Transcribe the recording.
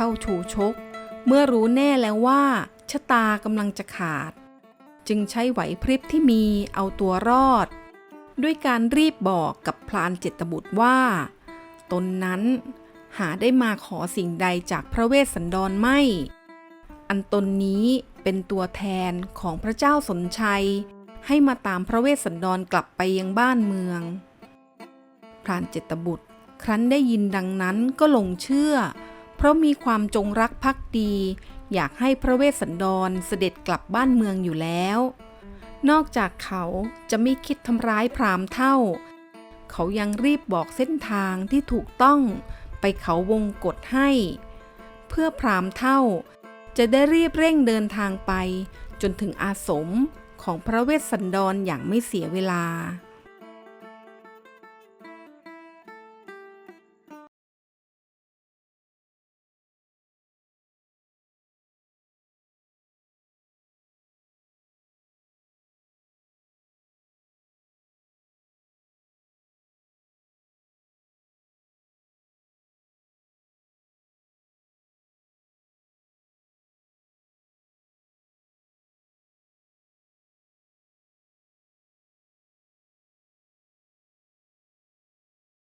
ท่าชูชก เมื่อรู้แน่แล้วว่าชะตากำลังจะขาด จึงใช้ไหวพริบที่มีเอาตัวรอด ด้วยการรีบบอกกับพลานเจตบุตรว่า ตนนั้นหาได้มาขอสิ่งใดจากพระเวสสันดรไม่ อันตนนี้เป็นตัวแทนของพระเจ้าสนชัย ให้มาตามพระเวสสันดรกลับไปยังบ้านเมือง พรานเจตบุตรครั้นได้ยินดังนั้นก็หลงเชื่อ เพราะมีความจงรักภักดี อยากให้พระเวสสันดรเสด็จกลับบ้านเมืองอยู่แล้ว นอกจากเขาจะไม่คิดทำร้ายพรามเท่า เขายังรีบบอกเส้นทางที่ถูกต้องไปเขาวงกฏให้ เพื่อพรามเท่า จะได้รีบเร่งเดินทางไป จนถึงอาสมของพระเวสสันดรอย่างไม่เสียเวลา